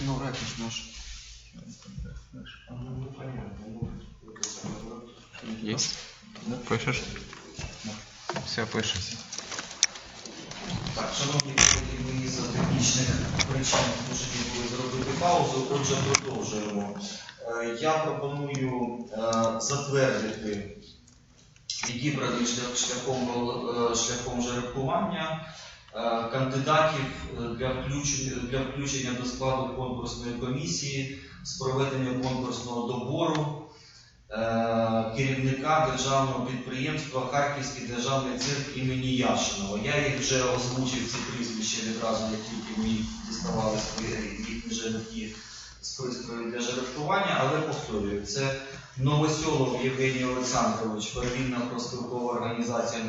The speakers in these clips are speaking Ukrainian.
Ну, рэпиш наш. Есть? Пишешь? Все, пишешь. Так, шановні колеги, ми за технічних причин змушені були зробити паузу, отже, продовжуємо. Е, Я пропоную е, затвердити відібраний шлях- шляхом, е, шляхом жеребкування кандидатів е, для включення, для включення до складу конкурсної комісії з проведення конкурсного добору е, керівника державного підприємства Харківський державний цирк імені Яшинова. Я їх вже озвучив ці прізвища відразу, як тільки ми діставали їхні жеребки з пристрою для жеребкування, але повторюю, це Новосьолов Євгеній Олександрович, первинна профспілкова організація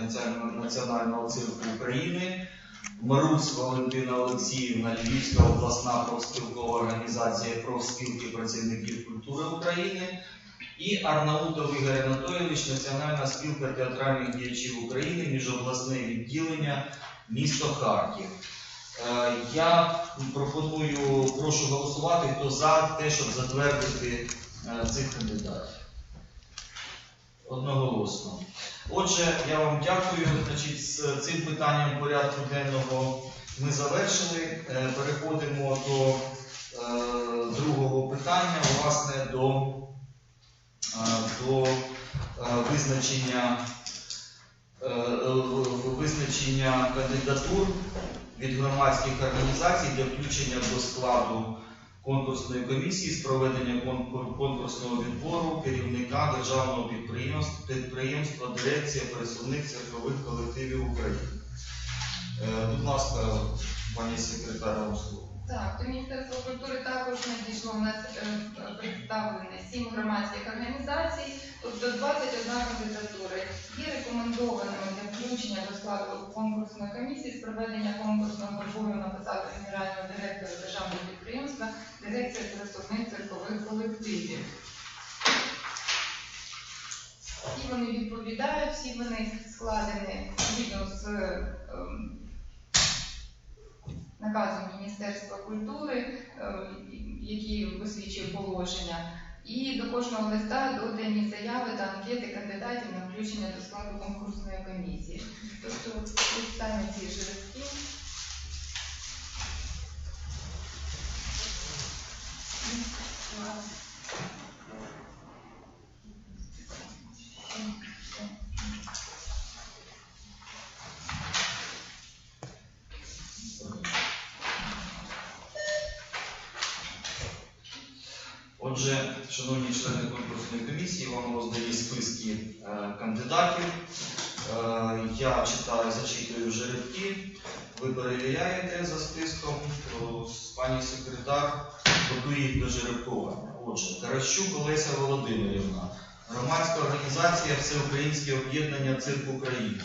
Національного цирку України. Марусь Валентина Олексіївна, Львівська обласна профспілкова організація профспілки працівників культури України. І Арнаутов Ігор Анатолійович, Національна спілка театральних діячів України, міжобласне відділення, місто Харків. Е, Я пропоную, прошу голосувати, хто за те, щоб затвердити е, цих кандидатів. Одноголосно. Отже, я вам дякую. Значить, з цим питанням порядку денного ми завершили. Е, Переходимо до е, другого питання, власне, до е, до визначення, визначення кандидатур від громадських організацій для включення до складу конкурсної комісії з проведення конкурсного відбору керівника державного підприємства, підприємства дирекція пересувних церкових колективів України. Е, Будь ласка, пані секретар, вам. Так, до Міністерства культури також надійшло в нас е, представлені сім громадських організацій, тобто 21 кандидатури. Є рекомендованими для включення до складу конкурсної комісії з проведення конкурсного добору на генерального директора державного підприємства дирекція пересувних циркових колективів. Всі вони відповідають, всі вони складені згідно з ем, наказом Міністерства культури, е, який висвічує положення. І до кожного листа додані заяви та анкети кандидатів на включення до складу конкурсної комісії. Тобто самі ці жеребки. Отже, шановні члени конкурсної комісії, вам роздані списки е, кандидатів. Е, я читаю, зачитую жеребки. Ви перевіряєте за списком. То с- Пані секретар готує їх до. Отже, Таращук Олеся Володимирівна, громадська організація Всеукраїнське об'єднання цирк України.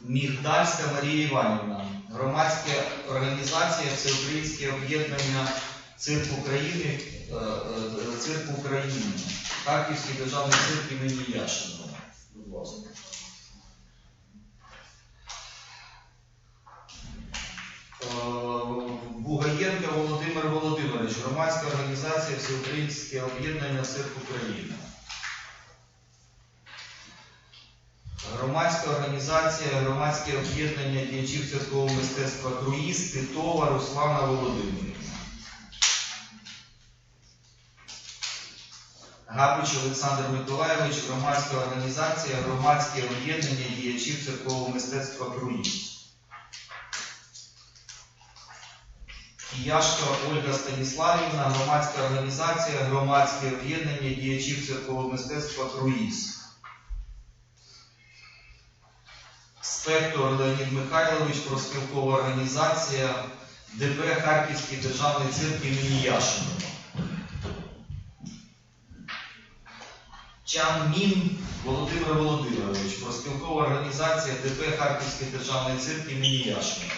Мігдальська Марія Іванівна, громадська організація Всеукраїнське об'єднання Цирк України, е, е, Цирк України, Харківський державний цирк імені Яшинова. Будь ласка. Бугаєнка Володимир Володимирович, громадська організація Всеукраїнське об'єднання Цирк України. Громадська організація, громадське об'єднання діячів церковного мистецтва Круїз, Титова Руслана Володимирівна. Габич Олександр Миколайович, громадська організація, громадське об'єднання діячів церковного мистецтва Круїз. Кияшка Ольга Станіславівна, громадська організація, громадське об'єднання діячів церковного мистецтва Круїз. Спектор Леонід Михайлович, профспілкова організація ДП Харківський державний цирк імені Яшинова. Чан Мін Володимир Володимирович, профспілкова організація ДП Харківський державний цирк імені Яшинова.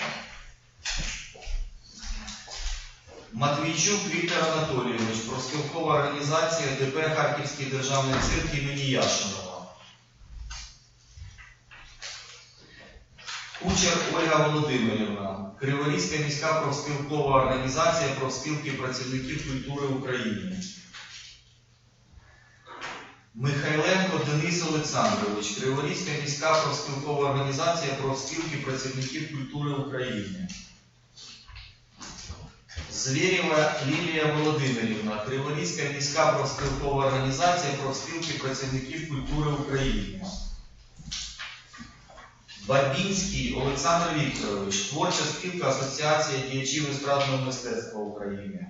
Матвійчук Віктор Анатолійович, профспілкова організація ДП Харківський державний цирк імені Яшинова. Кучер Ольга Володимирівна, Криворізька міська профспілкова організація профспілки працівників культури України. Михайленко Денис Олександрович, Криворізька міська профспілкова організація профспілки працівників культури України. Звєрєва Лілія Володимирівна, Криворізька міська профспілкова організація профспілки працівників культури України. Бабінський Олександр Вікторович, творча спілка Асоціація діячів естрадного мистецтва України.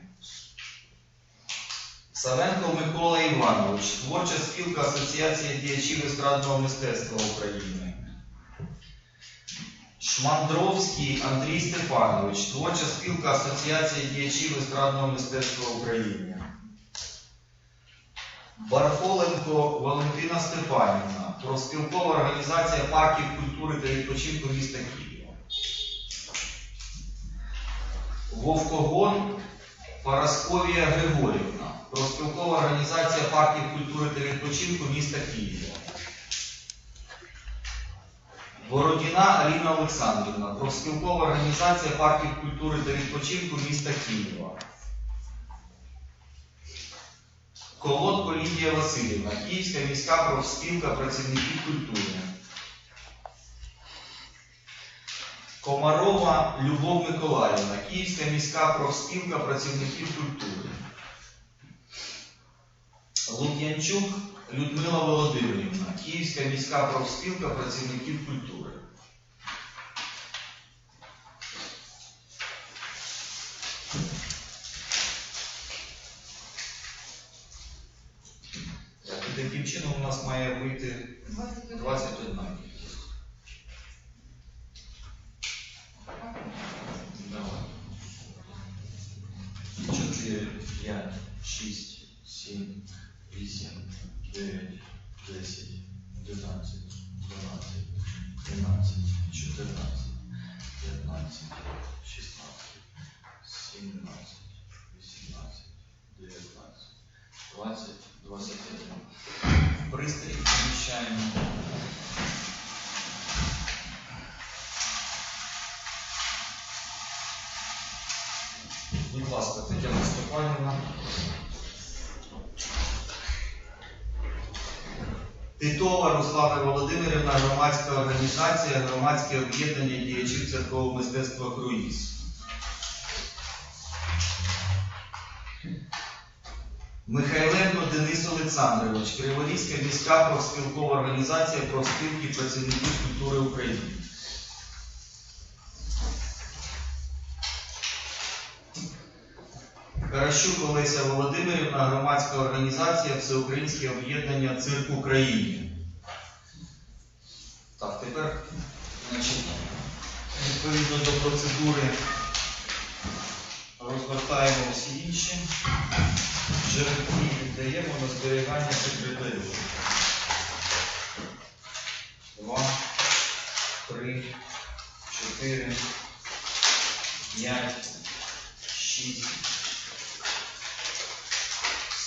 Савенко Микола Іванович, творча спілка Асоціація діячів естрадного мистецтва України. Шмандровський Андрій Степанович, творча спілка Асоціація діячів естрадного мистецтва України. Барфоленко Валентина Степанівна, профспілкова організація парків культури та відпочинку міста Києва. Вовкогон Парасковія Григорівна, профспілкова організація парків культури та відпочинку міста Києва. Бородіна Аліна Олександрівна, профспілкова організація парків культури та відпочинку міста Києва. Колодко Лідія Васильівна, Київська міська профспілка працівників культури. Комарова Любов Миколаївна, Київська міська профспілка працівників культури. Лук'янчук Людмила Володимирівна, Київська міська профспілка працівників культури. Так, і таким чином у нас має вийти 21. Давай. 4, 5, 6, 7, 8, 9, 10, 11, 12, 13, 14, 15, 16, 17, 18, 19, 20, 21. Пристрій поміщаємо. Будь ласка, Тетяна Степанівна. Титова Руслана Володимирівна, громадська організація, громадське об'єднання діячів церкового мистецтва Круїз. Михайленко Денис Олександрович, Криворізька міська профспілкова організація профспілки працівників культури України. Каращук Олеся Володимирівна, громадська організація Всеукраїнське об'єднання Цирк Україні. Так, тепер, значить, відповідно до процедури розгортаємо всі інші. Жеребці віддаємо на зберігання секретарю. Два, три, чотири, п'ять, шість,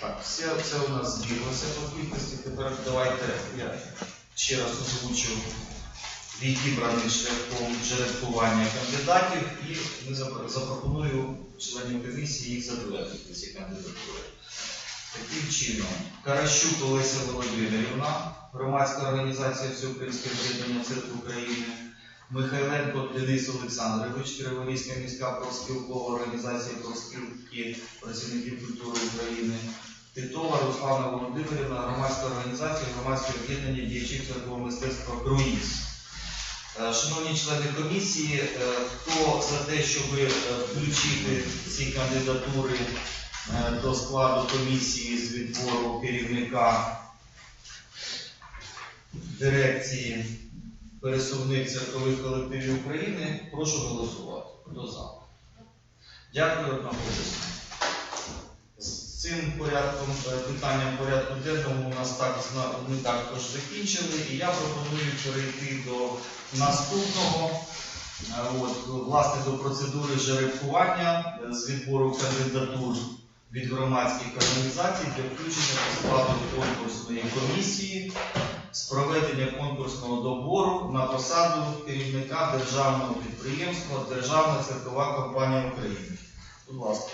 Так, все це у нас збіглося по кількості. Тепер давайте я ще раз озвучу відібраний шляхом жеребкування кандидатів і запропоную членів комісії їх затвердити, ці кандидатури. Таким чином, Каращук Олеся Володимирівна, громадська організація Всеукраїнське об'єднання церкви України, Михайленко Денис Олександрович, Криворізька міська профспілкова організація профспілки працівників культури України, Титова Руслана Володимирівна, громадська організація, громадське об'єднання діячів церковного мистецтва Круїз. Е, Шановні члени комісії, е, хто за те, щоб е, включити ці кандидатури до складу комісії з відбору керівника дирекції пересувних церкових колективів України, прошу голосувати. Хто за? Дякую одноголосно. З цим порядком, е, питанням порядку денному у нас так ми також закінчили, і я пропоную перейти до наступного. Е, От, власне, до процедури жеребкування е, з відбору кандидатур від громадських організацій для включення до складу конкурсної комісії з проведення конкурсного добору на посаду керівника державного підприємства Державна церкова компанія України. Будь ласка.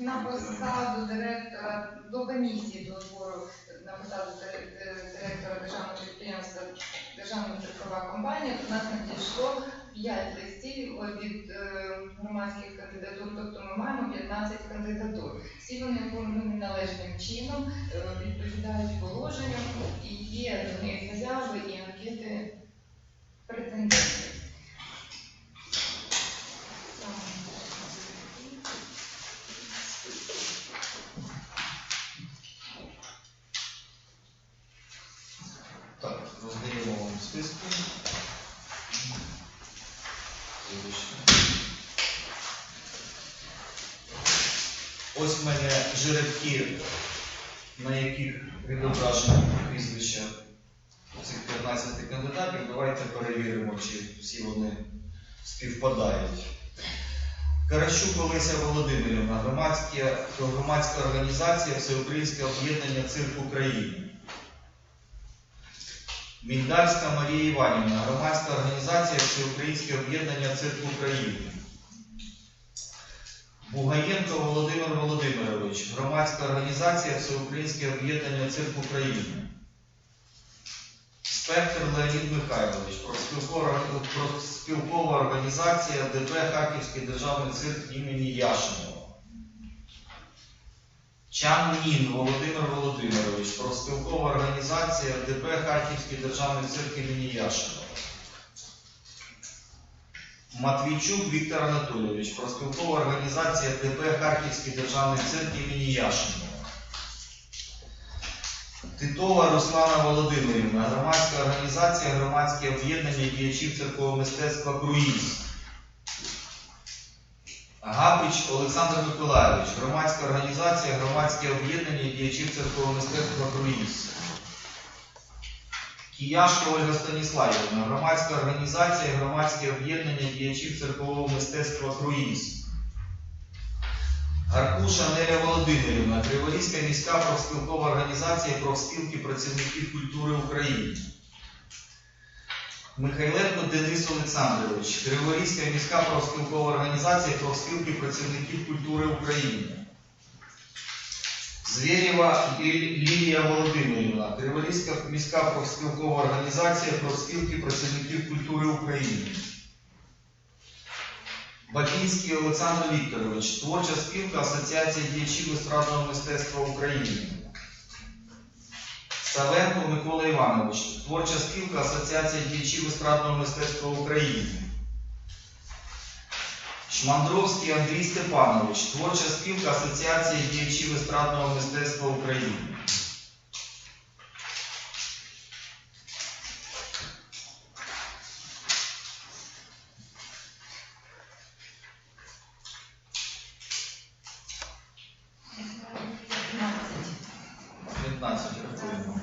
На посаду директора до комісії до збору на посаду директора державного підприємства Державна цифрова компанія до нас надійшло 5 листів від е, громадських кандидатур, тобто ми маємо 15 кандидатур. Всі вони оформлені належним чином, е, відповідають положенням і є до них заяви і анкети претендентів. Так, роздаємо вам списки. Жеребки, на яких відображені прізвища цих 15 кандидатів. Давайте перевіримо, чи всі вони співпадають. Каращук Олеся Володимирівна, громадська, громадська організація Всеукраїнське об'єднання Цирк України. Міндальська Марія Іванівна, громадська організація Всеукраїнське об'єднання Цирк України. Бугаєнко Володимир Володимирович, громадська організація Всеукраїнське об'єднання Цирк України. Спектр Леонід Михайлович, профспілкова, організація ДП Харківський державний цирк імені Яшинова. Чан Мін Володимир Володимирович, профспілкова організація ДП Харківський державний цирк імені Яшинова. Матвійчук Віктор Анатолійович, профспілкова організація ДП Харківський державний цирк імені Яшинова. Титова Руслана Володимирівна, громадська організація, громадське об'єднання діячів церкового мистецтва Круїз. Габич Олександр Миколайович, громадська організація, громадське об'єднання діячів церкового мистецтва Круїз. Кияшко Ольга Станіславівна, громадська організація, громадське об'єднання діячів церкового мистецтва Круїз. Гаркуша Неля Володимирівна, Криворізька міська профспілкова організація профспілки працівників культури України. Михайленко Денис Олександрович, Криворізька міська профспілкова організація профспілки працівників культури України. Звєрєва Лілія Володимирівна, Криворізька міська профспілкова організація профспілки працівників культури України. Бакінський Олександр Вікторович, творча спілка Асоціація діячів естрадного мистецтва України. Савенко Микола Іванович, творча спілка Асоціація діячів естрадного мистецтва України. Шмандровський Андрій Степанович, творча спілка Асоціація діячів естрадного мистецтва України. П'ятнадцять. 15 рахуємо.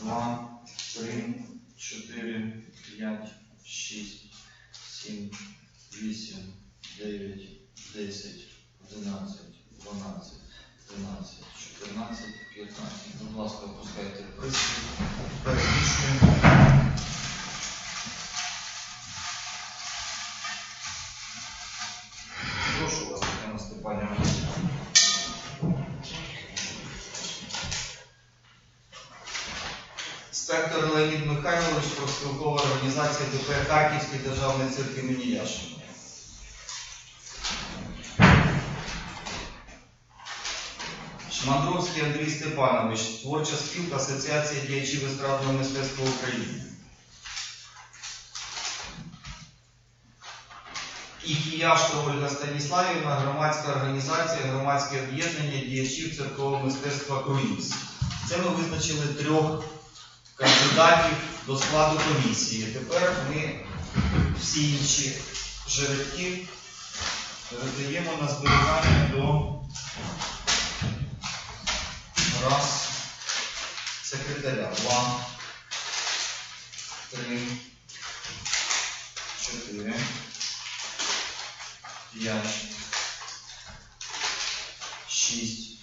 2, 3, 4, 5, 6, 7, 8, 9, 10, 11, 12, 13, 14, 15. Будь ласка, опускайте. Переміщуємо. Прошу вас, Тетяна Степанівна. Спектр Леонід Михайлович, профспілкова організація ДП Харківський державний цирк імені Яшина. Шмандровський Андрій Степанович, творча спілка Асоціація діячів естрадного мистецтва України. І Кияшко Ольга Станіславівна, громадська організація, громадське об'єднання діячів церкового мистецтва Круїз. Це ми визначили трьох кандидатів до складу комісії. Тепер ми всі інші жеребків передаємо на зберігання до runs secretary one string çıkıyor. Diğer şey. she's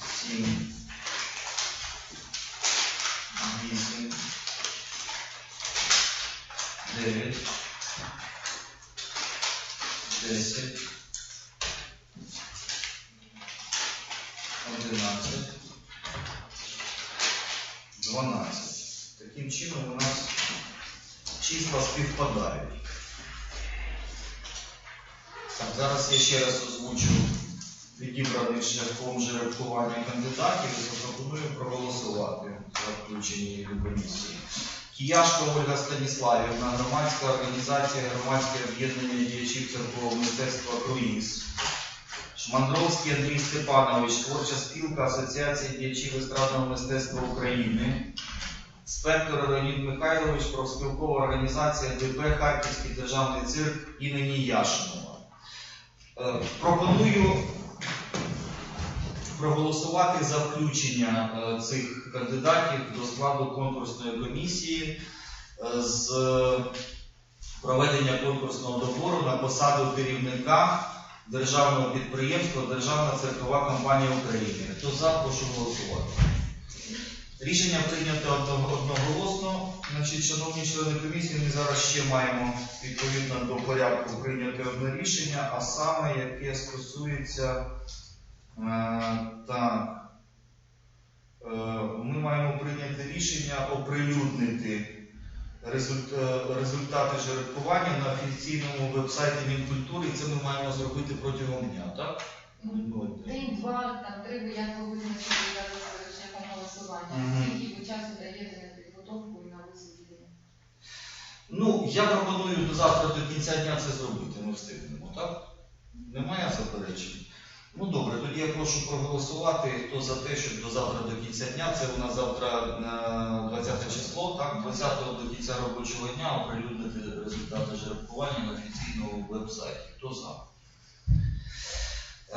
seen bizim devlet destek 11, 12. Таким чином у нас числа співпадають. Так, Зараз я ще раз озвучу відібраний шляхом жеребкування кандидатів і запропоную проголосувати за включення до комісії. Кияшко Ольга Станіславівна, громадська організація, громадське об'єднання діячів церковного мистецтва Круїз. Шмандровський Андрій Степанович, творча спілка Асоціація діячів естрадного мистецтва України. Спектр Леонід Михайлович, профспілкова організація ДП Харківський державний цирк імені Яшинова. Е, Пропоную проголосувати за включення е, цих кандидатів до складу конкурсної комісії е, з проведення конкурсного добору на посаду керівника державного підприємства Державна церкова компанія України. Хто за, прошу голосувати. Рішення прийнято одноголосно. Значить, шановні члени комісії, ми зараз ще маємо відповідно до порядку прийняти одне рішення, а саме яке стосується е, так. Е, Ми маємо прийняти рішення оприлюднити результати жеребкування на офіційному вебсайті Мінкультури, і це ми маємо зробити протягом дня, так? День, два, там три, як ви визначили зараз шляхом голосування. Скільки ви часу даєте на підготовку і на висвітлення? Ну, я пропоную до завтра до кінця дня це зробити, ми встигнемо, так? Немає заперечень? Ну добре, тоді я прошу проголосувати, хто за те, щоб до завтра до кінця дня, це у нас завтра е, 20 число, так, 20 до кінця робочого дня оприлюднити результати жеребкування на офіційному веб-сайті. Хто за?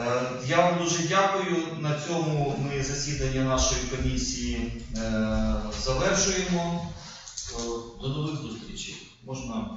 Е, Я вам дуже дякую. На цьому ми засідання нашої комісії е, завершуємо. Е, До нових зустрічей. Можна.